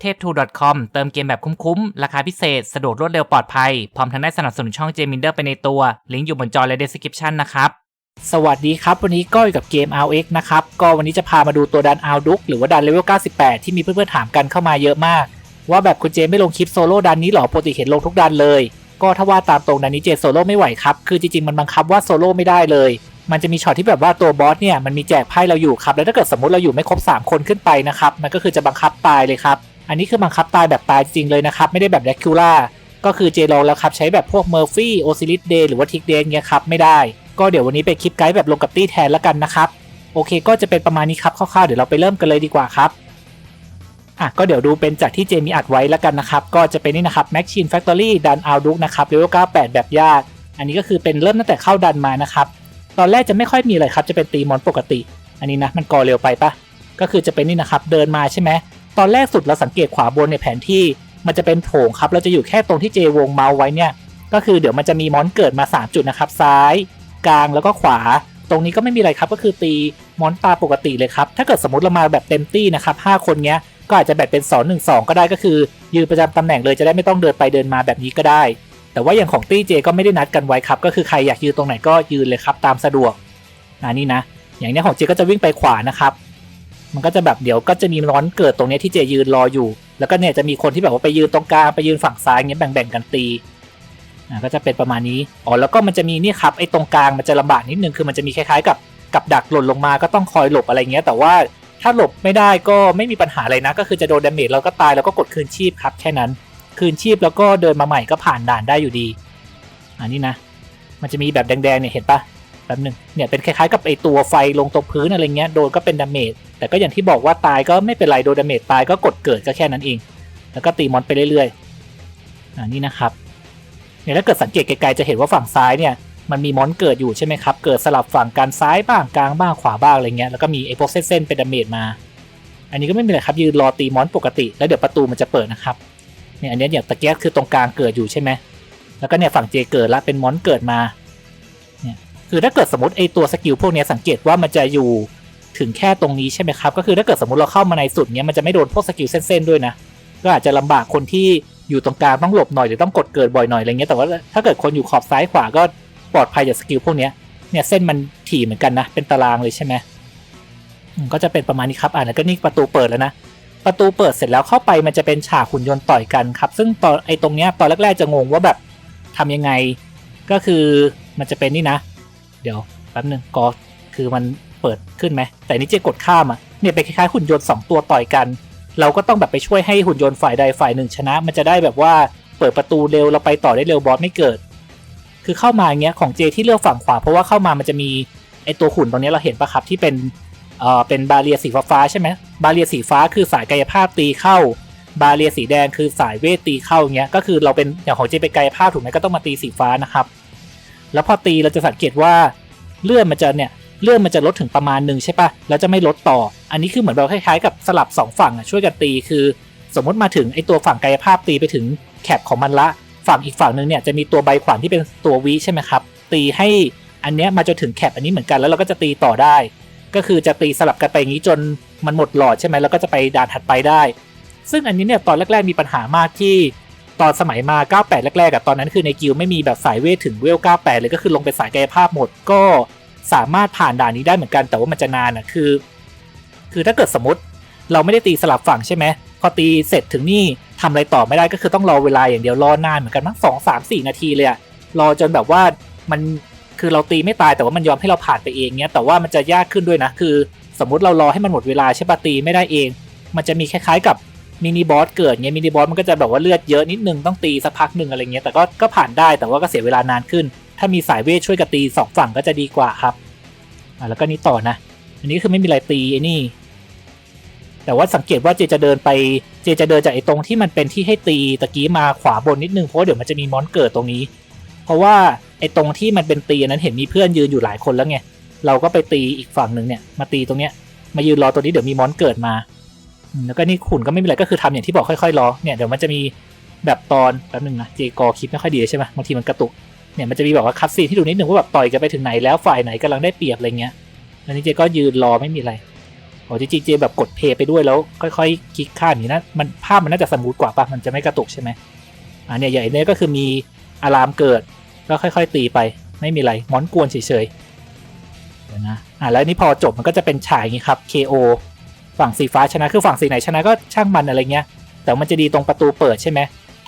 เทพทู .com เติมเกมแบบคุ้มๆ ราคาพิเศษ สะดวกรวดเร็วปลอดภัย พร้อมทั้งได้สนับสนุนช่องเจมินเดอร์ไปในตัว ลิงก์อยู่บนจอและ description นะครับ สวัสดีครับ วันนี้ก็อยู่กับเกม RX นะครับ ก็วันนี้จะพามาดูตัวดันอาดุกหรือว่าดันเลเวล 98 ที่มีเพื่อนๆ ถามกันเข้ามาเยอะมาก ว่าแบบคุณเจไม่ลงคลิปโซโล่ดันนี้หรอปกติเห็นลงทุกดันเลย ก็ถ้าว่าตามตรงดันนี้เจโซโล่ไม่ไหวครับคือจริงๆมันบังคับว่าโซโล่ไม่ได้เลย มันจะมีช็อตที่แบบว่าตัวบอสเนี่ยมันมีแจกไพ่เราอยู่ครับแล้วถ้าเกิดสมมติเราอยู่ไม่ครบ 3 คนขึ้นไปนะครับมันก็คือจะบังคับตายเลยครับ อันนี้คือบังคับตายแบบตายจริงเลยนะครับ ไม่ได้แบบแดกคิล่าก็คือเจลองแล้วครับ ใช้แบบพวกเมอร์ฟี่โอซิลิสเดย์หรือว่าทิกเดย์เงี้ยครับไม่ได้ ก็เดี๋ยววันนี้ไปคลิปไกด์แบบลงกับตี้แทนแล้วกันนะครับ โอเคก็จะเป็นประมาณนี้ครับคร่าวๆเดี๋ยวเราไปเริ่มกันเลยดีกว่าครับอะก็เดี๋ยวดูเป็นจากที่เจมีอัดไว้แล้วกันนะครับ ก็จะเป็นนี่นะครับ Machine Factory ดันอาดุกนะครับเลเวล98 แบบยาก อันนี้ก็คือเป็นเริ่มตั้งแต่เข้าดันมานะครับ ตอนแรกจะไม่ค่อยมีอะไรครับ จะเป็นตีมอนปกติ อันนี้นะมันกอเร็วไปปะก็คือจะเป็นนี่นะครับเดินมาใช่ไหม ตอนแรกสุดเราสังเกตขวาบนในแผนที่มันจะเป็นโถงครับ เราจะอยู่แค่ตรงที่เจวงเมาไว้เนี่ย ก็คือเดี๋ยวมันจะมีมอนเกิดมา 3 จุดนะครับ ซ้าย กลางแล้วก็ขวา ตรงนี้ก็ไม่มีอะไรครับ ก็คือตีมอนตาปกติเลยครับ ถ้าเกิดสมมติเรามาแบบเต็มตี้นะครับ5คนเนี้ย ก็อาจจะแบ่งเป็น 2 1 2 ก็ได้ก็คือ ยืนประจำตำแหน่งเลยจะได้ไม่ต้องเดินไปเดินมาแบบนี้ก็ได้ แต่ว่าอย่างของตี้เจก็ไม่ได้นัดกันไว้ครับ ก็คือใครอยากยืนตรงไหนก็ยืนเลยครับตามสะดวกนะนี่นะ อย่างนี้ของเจก็จะวิ่งไปขวานะครับ มันก็จะแบบเดี๋ยวก็จะมีร้อนเกิดตรงนี้ที่เจยืนรออยู่ แล้วก็เนี่ยจะมีคนที่แบบว่าไปยืนตรงกลางไปยืนฝั่งซ้ายเงี้ยแบ่งๆกันตีอ่าก็จะเป็นประมาณนี้อ๋อแล้วก็มันจะมีนี่ครับไอ้ตรงกลางมันจะลำบากนิดนึงคือมันจะมีคล้ายๆ กับกับดักหล่นลงมาก็ต้องคอยหลบอะไรเงี้ย แต่ว่าถ้าหลบไม่ได้ก็ไม่มีปัญหาอะไรนะ ก็คือจะโดนดาเมจแล้วก็ตายแล้วก็กดคืนชีพครับแค่นั้นคืนชีพแล้วก็เดินมาใหม่ก็ผ่านด่านได้อยู่ดีอันนี้นะ มันจะมีแบบแดงๆเนี่ยเห็นปะ ป๊บหนึงเนี่ยเป็นคล้ายๆกับไอตัวไฟลงตรงพื้นอะไรเงี้ยโดนก็เป็นดาเมจแต่ก็อย่างที่บอกว่าตายก็ไม่เป็นไรโดนดาเมจตายก็กดเกิดก็แค่นั้นเอง แล้วก็ตีมอนไปเรื่อยๆอันนี้นะครับเนี่ยถ้าเกิดสังเกตไกลๆจะเห็นว่าฝั่งซ้ายเนี่ยมันมีมอนเกิดอยู่ใช่ไหมครับ เกิดสลับฝั่งกันซ้ายบ้างกลางบ้างขวาบ้างอะไรเงี้ยแล้วก็มีไอพวกเส้นๆเป็นดาเมจมา อันนี้ก็ไม่มีอะไรครับยืนรอตีมอนปกติ แล้วเดี๋ยวประตูมันจะเปิดนะครับเนี่ยอันนี้อย่างตะเกียบคือตรงกลางเกิดอยู่ใช่ไหมแล้วก็เนี่ยฝั่งเจเกิดแล้วเป็นมอนเกิดมา คือถ้าเกิดสมมติไอตัวสกิลพวกนี้สังเกตว่ามันจะอยู่ถึงแค่ตรงนี้ใช่ไหมครับก็คือถ้าเกิดสมมติเราเข้ามาในสุดเนี้ยมันจะไม่โดนพวกสกิลเส้นๆด้วยนะก็อาจจะลำบากคนที่อยู่ตรงกลางต้องหลบหน่อยหรือต้องกดเกิดบ่อยหน่อยอะไรเงี้ยแต่ว่าถ้าเกิดคนอยู่ขอบซ้ายขวาก็ปลอดภัยจากสกิลพวกนี้เนี่ยเส้นมันถี่เหมือนกันนะ เป็นตารางเลยใช่ไหมก็จะเป็นประมาณนี้ครับอ่านแล้วก็นี่ประตูเปิดแล้วนะประตูเปิดเสร็จแล้วเข้าไปมันจะเป็นฉากหุ่นยนต์ต่อยกันครับ ซึ่งตอนไอ้ตรงเนี้ยตอนแรกๆจะงงว่าแบบทำยังไง ก็คือมันจะเป็นนี่นะ เดี๋ยวแป๊บหนึ่งก็คือมันเปิดขึ้นไหม แต่นี่เจกดข้ามอะเนี่ยเป็นคล้ายๆหุ่นยนต์สองตัวต่อยกัน เราก็ต้องแบบไปช่วยให้หุ่นยนต์ฝ่ายใดฝ่ายหนึ่งชนะ มันจะได้แบบว่าเปิดประตูเร็วเราไปต่อได้เร็วบอสไม่เกิด คือเข้ามาอย่างเงี้ยของเจที่เลือกฝั่งขวาเพราะว่าเข้ามามันจะมีไอตัวหุ่นตรงนี้เราเห็นปะครับที่เป็นเอ่อเป็นบาเรียสีฟ้าใช่ไหมบาเรียสีฟ้าคือสายกายภาพตีเข้า บาเรียสีแดงคือสายเวทตีเข้าอย่างเงี้ยก็คือเราเป็นอย่างของเจเป็นกายภาพถูกไหมก็ต้องมาตีสีฟ้านะครับ แล้วพอตีเราจะสังเกตว่าเลื่อนมันจะเนี่ยเลื่อนมันจะลดถึงประมาณหนึ่งใช่ปะแล้วจะไม่ลดต่อ อันนี้คือเหมือนเราคล้ายๆกับสลับสองฝั่งช่วยกันตี คือสมมติมาถึงไอตัวฝั่งกายภาพตีไปถึงแคปของมันละ ฝั่งอีกฝั่งหนึ่งเนี่ยจะมีตัวใบขวานที่เป็นตัววีใช่ไหมครับ ตีให้อันเนี้ยมาจนถึงแคปอันนี้เหมือนกันแล้วเราก็จะตีต่อได้ ก็คือจะตีสลับกันไปอย่างนี้จนมันหมดหลอดใช่ไหมแล้วก็จะไปด่านถัดไปได้ ซึ่งอันนี้เนี่ยตอนแรกๆมีปัญหามากที่ ตอนสมัยมา 98 แรกๆอะตอนนั้นคือในกิลไม่มีแบบสายเวทถึงเวล 98 เลยก็คือลงไปสายกายภาพหมดก็สามารถผ่านด่านนี้ได้เหมือนกันแต่ว่ามันจะนานอะคือ คือถ้าเกิดสมมติเราไม่ได้ตีสลับฝั่งใช่ไหมพอตีเสร็จถึงนี่ทำอะไรต่อไม่ได้ก็คือต้องรอเวลาอย่างเดียวรอนานเหมือนกันมั้งสองสามสี่นาทีเลยอะรอจนแบบว่ามันคือเราตีไม่ตายแต่ว่ามันยอมให้เราผ่านไปเองเนี้ยแต่ว่ามันจะยากขึ้นด้วยนะคือ สมมติเรารอให้มันหมดเวลาใช่ปะตีไม่ได้เอง มันจะมีคล้ายๆกับ มินิบอสเกิดเงี้ยมินิบอสมันก็จะแบบว่าเลือดเยอะนิดนึงต้องตีสักพักหนึ่งอะไรเงี้ยแต่ก็ก็ผ่านได้แต่ว่าก็เสียเวลานานขึ้น ถ้ามีสายเวทช่วยกันตีสองฝั่งก็จะดีกว่าครับอะแล้วก็นี้ต่อนะ อันนี้คือไม่มีอะไรตีไอ้นี่ แต่ว่าสังเกตว่าเจจะเดินไปเจจะเดินจากไอ้ตรงที่มันเป็นที่ให้ตีตะกี้มาขวาบนนิดนึงเพราะว่าเดี๋ยวมันจะมีมอนเกิดตรงนี้ เพราะว่าไอ้ตรงที่มันเป็นตีนั้นเห็นมีเพื่อนยืนอยู่หลายคนแล้วไงเราก็ไปตีอีกฝั่งหนึ่งเนี่ยมาตีตรงเนี้ยมายืนรอตัวนี้เดี๋ยวมีมอนเกิดมา แล้วก็นี่ขุนก็ไม่มีอะไรก็คือทำอย่างที่บอกค่อยๆรอเนี่ยเดี๋ยวมันจะมีแบบตอนแป๊บนึงนะเจกอคลิปไม่ค่อยดีใช่ไหมบางทีมันกระตุกเนี่ยมันจะมีแบบว่าคัดซีนที่ดูนิดนึงว่าแบบต่อยกันไปถึงไหนแล้วฝ่ายไหนกำลังได้เปรียบอะไรเงี้ยแล้วนี่เจก็ยืนรอไม่มีอะไรโอ้จริงๆเจแบบกดเพย์ไปด้วยแล้วค่อยๆคลิกข้ามอย่างนี้นะมันภาพมันน่าจะสมูทกว่าปะมันจะไม่กระตุกใช่ไหมอ่าเนี่ยอย่างนี้ก็คือมีอะลามเกิดก็ค่อย ๆ ตีไป ไม่มีอะไรมอนกวนเฉยๆนะอ่าแล้วนี่พอจบมันก็จะเป็นฉายนี้ครับ KO ฝั่งสีฟ้าชนะคือฝั่งสีไหนชนะก็ช่างมันอะไรเงี้ย แต่มันจะดีตรงประตูเปิดใช่ไหม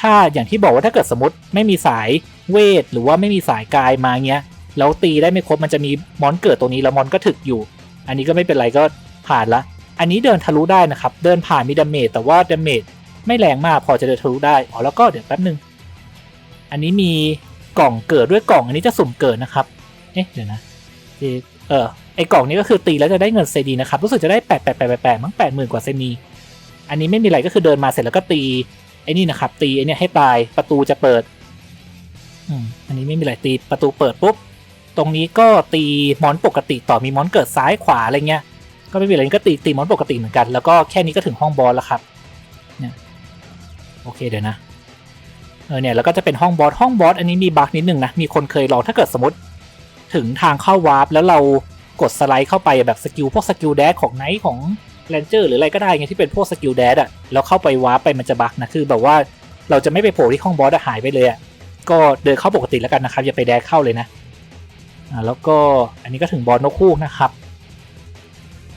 ถ้าอย่างที่บอกว่าถ้าเกิดสมมติไม่มีสายเวท หรือว่าไม่มีสายกายมาเงี้ยแล้วตีได้ไม่ครบมันจะมีมอนเกิดตรงนี้แล้วมอนก็ถึกอยู่ อันนี้ก็ไม่เป็นไรก็ผ่านละ อันนี้เดินทะลุได้นะครับ เดินผ่านมีดาเมจแต่ว่าดาเมจไม่แรงมากพอจะเดินทะลุได้อ๋อแล้วก็เดี๋ยวแป๊บนึง อันนี้มีกล่องเกิดด้วยกล่องอันนี้จะสุ่มเกิดนะครับเอ๊ะเดี๋ยวนะ เออไอกล่องนี้ก็คือตีแล้วจะได้เงินเซดีนะครับรู้สึกจะได้แปดแปดแปดแปดมั้งแปดหมื่นกว่าเซนีอันนี้ไม่มีอะไรก็คือเดินมาเสร็จแล้วก็ตีไอ้นี่นะครับตีไอ้เนี่ยให้ตายประตูจะเปิดอืมอันนี้ไม่มีอะไรตีประตูเปิดปุ๊บตรงนี้ก็ตีมอนปกติต่อมีมอนเกิดซ้ายขวาอะไรเงี้ยก็ไม่มีอะไรก็ตีตีมอนปกติเหมือนกัน แล้วก็แค่นี้ก็ถึงห้องบอสแล้วครับเนี่ยโอเคเดี๋ยวนะเออเนี่ยแล้วก็จะเป็นห้องบอสห้องบอสอันนี้มีบั๊กนิดนึงนะมีคนเคยลองถ้าเกิดสมมติ ถึงทางเข้าวาร์ปแล้วเรากดสไลด์เข้าไปแบบสกิลพวกสกิลแดชของไนท์ของแรนเจอร์หรืออะไรก็ได้ไงที่เป็นพวกสกิลแดชอะแล้วเข้าไปวาร์ปไปมันจะบักนะคือแบบว่าเราจะไม่ไปโผล่ที่ห้องบอสหายไปเลยอะก็เดินเข้าปกติแล้วกันนะครับ อย่าไปแดชเข้าเลยนะอ่าแล้วก็อันนี้ก็ถึงบอสนกคู่นะครับ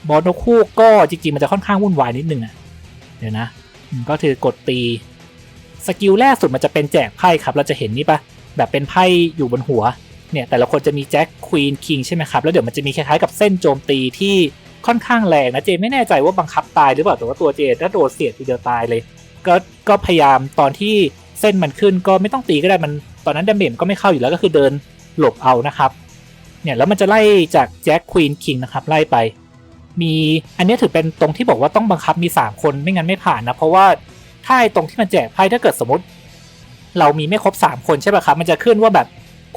บอสนกคู่ก็จริงๆมันจะค่อนข้างวุ่นวายนิดนึงอะเดี๋ยวนะก็คือกดตีสกิลแรกสุดมันจะเป็นแจกไพ่ครับ เราจะเห็นนี่ปะแบบเป็นไพ่อยู่บนหัว เนี่ยแต่ละคนจะมีแจ็คควีนคิงใช่ไหมครับ แล้วเดี๋ยวมันจะมีคล้ายๆกับเส้นโจมตีที่ค่อนข้างแรงนะเจไม่แน่ใจว่าบังคับตายหรือเปล่าแต่ว่าตัวเจถ้าโดนเสียดทีเดียวตายเลย ก็ก็พยายามตอนที่เส้นมันขึ้นก็ไม่ต้องตีก็ได้มันตอนนั้นดาเมจก็ไม่เข้าอยู่แล้วก็คือเดินหลบเอานะครับเนี่ยแล้วมันจะไล่จากแจ็คควีนคิงนะครับไล่ไป มีอันนี้ถือเป็นตรงที่บอกว่าต้องบังคับมี 3 คนไม่งั้นไม่ผ่านนะเพราะว่าถ้าไอตรงที่มันแจกไพ่ถ้าเกิดสมมติ เรามีไม่ครบ 3 คนใช่ป่ะครับมันจะขึ้นว่าแบบ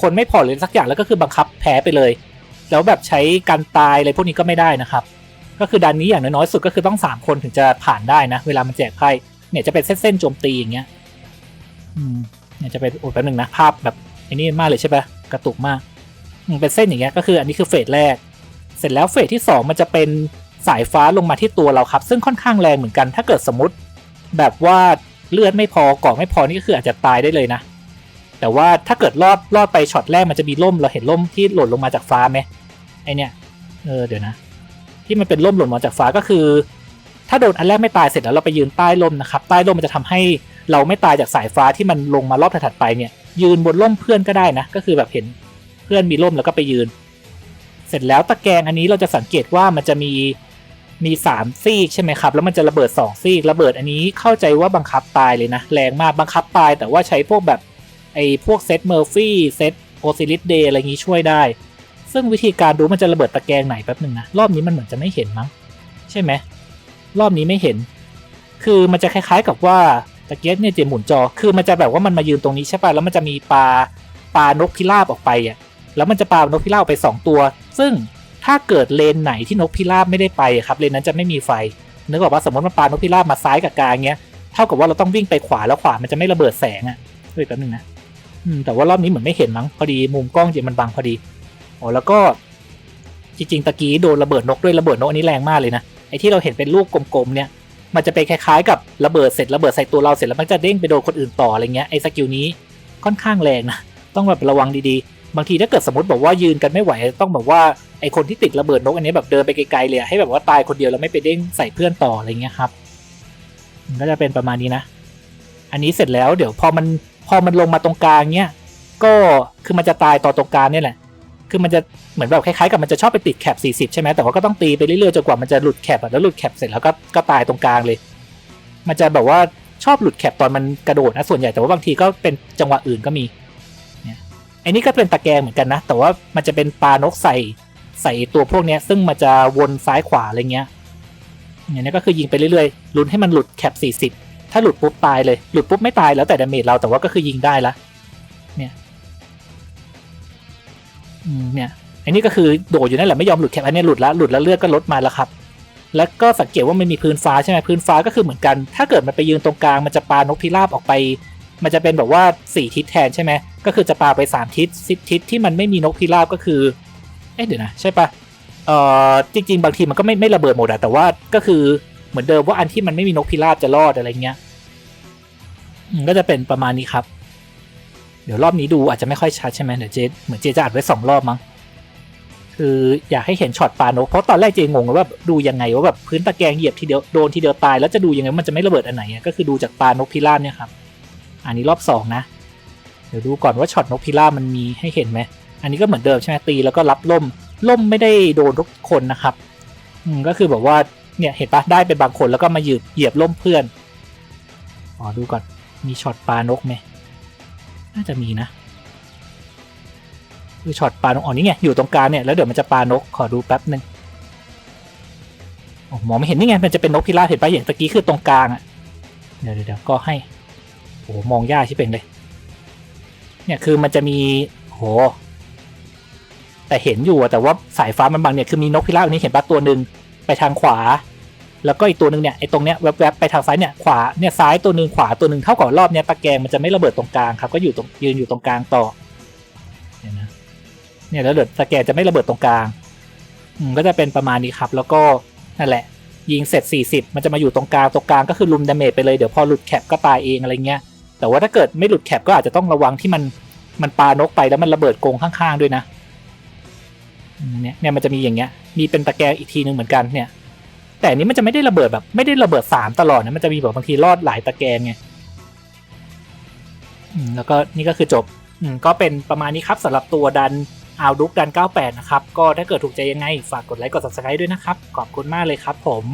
คนไม่พอหรือสักอย่างแล้วก็คือบังคับแพ้ไปเลย แล้วแบบใช้การตายอะไรพวกนี้ก็ไม่ได้นะครับ ก็คือดันนี้อย่างน้อยๆสุดก็คือต้อง 3 คนถึงจะผ่านได้นะ เวลามันแจกไพ่เนี่ยจะเป็นเส้นๆโจมตีอย่างเงี้ยอืมเนี่ยจะเป็นโอ้แป๊บนึงนะภาพแบบอ้นี่มากเลยใช่ปะกระตุกมากเป็นเส้นอย่างเงี้ยก็คืออันนี้คือเฟสแรก เสร็จแล้วเฟสที่ 2 มันจะเป็นสายฟ้าลงมาที่ตัวเราครับ ซึ่งค่อนข้างแรงเหมือนกัน ถ้าเกิดสมมติ แบบว่าเลือดไม่พอเกาะไม่พอนี่ก็คืออาจจะตายได้เลยนะ แต่ว่าถ้าเกิดรอดรอดไปช็อตแรกมันจะมีล่มเราเห็นล่มที่หล่นลงมาจากฟ้าไหมไอเนี่ยเออเดี๋ยวนะ ที่มันเป็นล่มหล่นมาจากฟ้าก็คือ ถ้าโดนอันแรกไม่ตายเสร็จแล้วเราไปยืนใต้ล่มนะครับใต้ล่มมันจะทำให้เราไม่ตายจากสายฟ้าที่มันลงมารอบถัดไปเนี่ย ยืนบนล่มเพื่อนก็ได้นะ ก็คือแบบเห็นเพื่อนมีล่มแล้วก็ไปยืน เสร็จแล้วตะแกรงอันนี้เราจะสังเกตว่ามันจะมีมีสามซีกใช่ไหมครับ แล้วมันจะระเบิดสองซีกระเบิดอันนี้เข้าใจว่าบังคับตายเลยนะแรงมากบังคับตายแต่ว่าใช้พวกแบบ ไอ้พวกเซตเมอร์ฟี่เซตโอซิลิสเดย์อะไรอย่างนี้ช่วยได้ ซึ่งวิธีการดูมันจะระเบิดตะแกรงไหนแป๊บหนึ่งนะ รอบนี้มันเหมือนจะไม่เห็นมั้ง ใช่ไหม รอบนี้ไม่เห็น คือมันจะคล้ายๆกับว่าตะเกียบเนี่ยเจหมุนจอ คือมันจะแบบว่ามันมายืนตรงนี้ใช่ป่ะ แล้วมันจะมีปลาปลานกพิราบออกไปอะ แล้วมันจะปลานกพิราบออไป 2 ตัว ซึ่งถ้าเกิดเลนไหนที่นกพิราบไม่ได้ไปอะครับเลนนั้นจะไม่มีไฟ นึกออกว่าสมมติมันปลานกพิราบมาซ้ายกับกลางเงี้ย เท่ากับว่าเราต้องวิ่งไปขวาแล้วขวามันจะไม่ระเบิดแสงอะเฮ้ยแป๊บนึงนะ แต่ว่ารอบนี้เหมือนไม่เห็นมั้งพอดีมุมกล้องเจมันบังพอดีอ๋อแล้วก็จริงๆตะกี้โดนระเบิดนกด้วยระเบิดนกอันนี้แรงมากเลยนะไอ้ที่เราเห็นเป็นลูกกลมๆเนี่ย มันจะเป็นคล้ายๆ กับระเบิดเสร็จระเบิดใส่ตัวเราเสร็จแล้วมันจะเด้งไปโดนคนอื่นต่ออะไรเงี้ยไอ้สกิลนี้ค่อนข้างแรงนะต้องแบบระวังดีๆ บางทีถ้าเกิดสมมติบอกว่ายืนกันไม่ไหวต้องแบบว่าไอ้คนที่ติดระเบิดนกอันนี้แบบเดินไปไกลๆเลยอะให้แบบว่าตายคนเดียวแล้วไม่ไปเด้งใส่เพื่อนต่ออะไรเงี้ยครับก็จะเป็นประมาณนี้นะ อันนี้เสร็จแล้วเดี๋ยวพอมัน พอมันลงมาตรงกลางเนี้ยก็คือมันจะตายต่อตรงกลางเนี่ยแหละ คือมันจะเหมือนแบบคล้ายๆกับมันจะชอบไปติดแคป40 ใช่ไหมแต่ว่าก็ต้องตีไปเรื่อยๆจนกว่ามันจะหลุดแคปแล้วหลุดแคปเสร็จแล้วก็ก็ตายตรงกลางเลย มันจะแบบว่าชอบหลุดแคปตอนมันกระโดดนะส่วนใหญ่แต่ว่าบางทีก็เป็นจังหวะอื่นก็มีเนี่ยอ้นี่ก็เป็นตะแกรงเหมือนกันนะ แต่ว่ามันจะเป็นปลานกใส่ใส่ตัวพวกเนี้ย ซึ่งมันจะวนซ้ายขวาอะไรเงี้ยอย่างนี้ก็คือยิงไปเรื่อยๆลุ้นให้มันหลุดแคป40 ถ้าหลุดปุ๊บตายเลย หลุดปุ๊บไม่ตายแล้วแต่ดาเมจเราแต่ว่าก็คือยิงได้ละ เนี่ยเนี่ยอันนี้ก็คือโดดอยู่นั่นแหละไม่ยอมหลุดแคปอันนี้หลุดแล้วหลุดแล้วเลือดก็ลดมาแล้วครับ แล้วก็สังเกตว่ามันมีพื้นฟ้าใช่ไหมพื้นฟ้าก็คือเหมือนกัน ถ้าเกิดมันไปยืนตรงกลางมันจะปานกพิราบออกไป มันจะเป็นแบบว่าสี่ทิศแทนใช่ไหมก็คือจะปาไปสามทิศสิทิศที่มันไม่มีนกพิราบก็คือ เอ๊ะเดี๋ยวนะใช่ปะเอ่อจริง ๆ บางทีมันก็ไม่ไม่ระเบิดหมดอะแต่ว่าก็คือเหมือนเดิมว่าอันที่มันไม่มีนกพิราบจะรอดอะไรเงี้ย ก็จะเป็นประมาณนี้ครับ เดี๋ยวรอบนี้ดูอาจจะไม่ค่อยชัดใช่ไหมเดี๋ยวเจเหมือนเจจะอัดไว้สองรอบมั้งคืออยากให้เห็นช็อตปลานกเพราะตอนแรกเจงงว่าดูยังไงว่าแบบพื้นตะแกรงเหยียบทีเดียวโดนทีเดียวตายแล้วจะดูยังไงมันจะไม่ระเบิดอันไหนก็คือดูจากปลานกพิราบเนี่ยครับ อันนี้รอบสองนะ เดี๋ยวดูก่อนว่าช็อตนกพิราบมันมีให้เห็นไหมอันนี้ก็เหมือนเดิมใช่ไหมตีแล้วก็รับล่มล่มไม่ได้โดนทุกคนนะครับ อืมก็คือแบบว่าเนี่ยเห็นปะได้เป็นบางคนแล้วก็มาหยียบเหยียบล่มเพื่อนอ๋อดูก่อน มีช็อตปลานกไหมน่าจะมีนะคือช็อตปลานกอ๋อนี่ไงอยู่ตรงกลางเนี่ยแล้วเดี๋ยวมันจะปลานกขอดูแป๊บหนึ่งอมองไม่เห็นนี่ไงมันจะเป็นนกพิราบเห็นปะอย่างตะกี้คือตรงกลางอะเดี๋ยวเดี๋ยวก็ให้โอ้มองยากที่เป็นเลย เนี่ยคือมันจะมีโหแต่เห็นอยู่อะแต่ว่าสายฟ้ามันบังเนี่ยคือมีนกพิราบอันนี้เห็นปะตัวหนึ่งไปทางขวา แล้วก็อีกตัวหนึ่งเนี่ยไอ้ตรงเนี้ยแวบๆไปทางซ้ายเนี่ยขวาเนี่ยซ้ายตัวหนึ่งขวาตัวหนึ่งเท่ากับรอบเนี้ยตะแกรงมันจะไม่ระเบิดตรงกลางครับก็อยู่ตรงยืนอยู่ตรงกลางต่อเนี่ยนะเนี่ยแล้วเดี๋ยวตะแกรงจะไม่ระเบิดตรงกลางอืมก็จะเป็นประมาณนี้ครับ แล้วก็นั่นแหละ ยิงเสร็จ 40 มันจะมาอยู่ตรงกลางตรงกลางก็คือลุมดาเมจไปเลยเดี๋ยวพอหลุดแคปก็ตายเองอะไรเงี้ยแต่ว่าถ้าเกิดไม่หลุดแคปก็อาจจะต้องระวังที่มันมันปานกไปแล้วมันระเบิดกงข้างๆด้วยนะเนี่ยเนี่ยมันจะมีอย่างเงี้ยมีเป็นตะแกรงอีกทีนึงเหมือนกันเนี่ย แต่อันนี้มันจะไม่ได้ระเบิดแบบ ไม่ได้ระเบิดสามตลอดนะมันจะมีแบบบางทีรอดหลายตะแกรงไงอืมแล้วก็นี่ก็คือจบอืมก็เป็นประมาณนี้ครับสำหรับตัวดันอาดุกดัน 98 นะครับ ก็ถ้าเกิดถูกใจยังไง ฝากกดไลค์กด subscribe ด้วยนะครับ ขอบคุณมากเลยครับผม